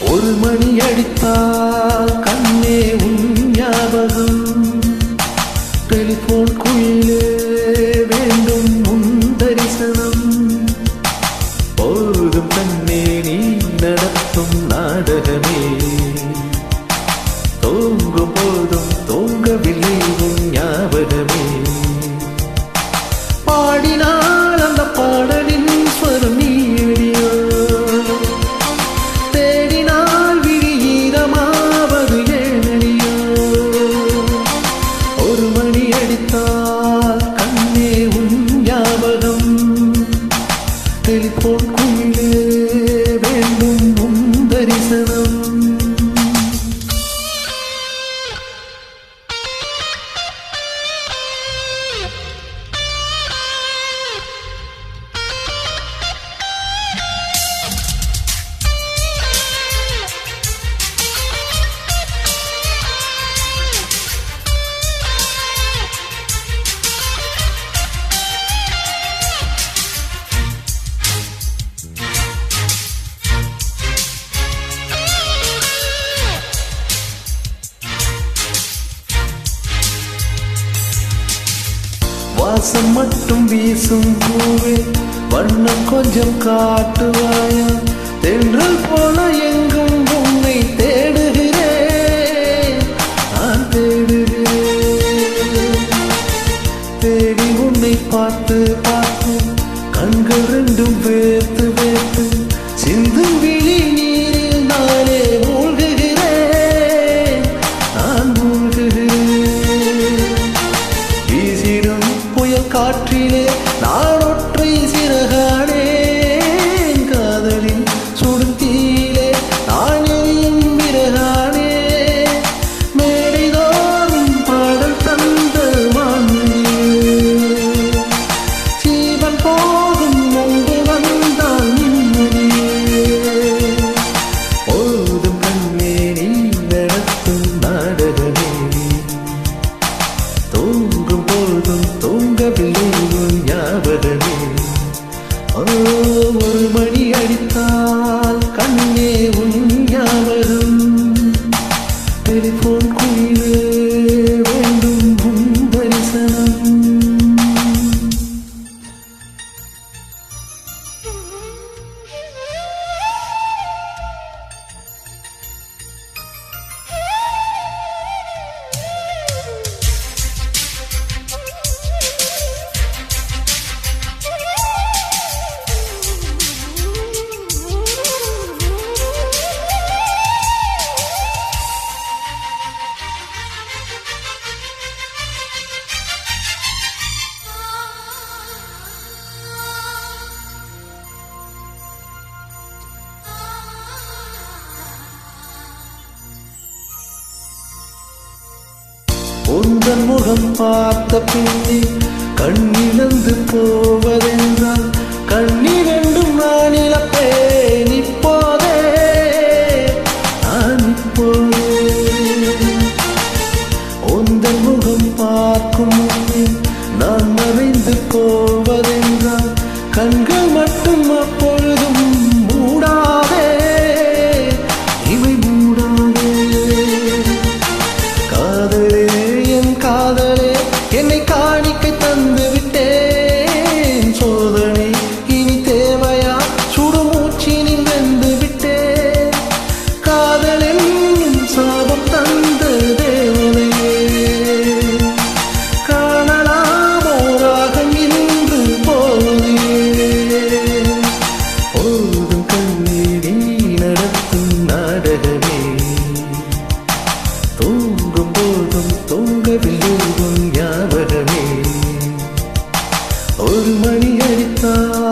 ஒரு மணி அடித்தால் கண்ணே உன் ஞாபகம். வாசம் மட்டும் வீசும் பூவே வண்ணம் கொஞ்சம் காட்டுவாயா? தென்றல் போல எங்கும் உன்னை தேடுகிறேன். நான் தேடுகிறேன். தேடி உன்னை பார்த்து நான் ஒற்றை சிறு ஞாபகமே ஒரு மணி அடித்தால் கண்ணே உன் ஞாபகம் டெலிஃபோன் குயிலே உந்தன் முகம் பார்த்த பின்னே கண்ணில் கண்ணீடி நடத்தும் நாடகமே. தோன்றும் போதும் தூங்கவில் ஞாபகமே. ஒரு மணி அடித்தான்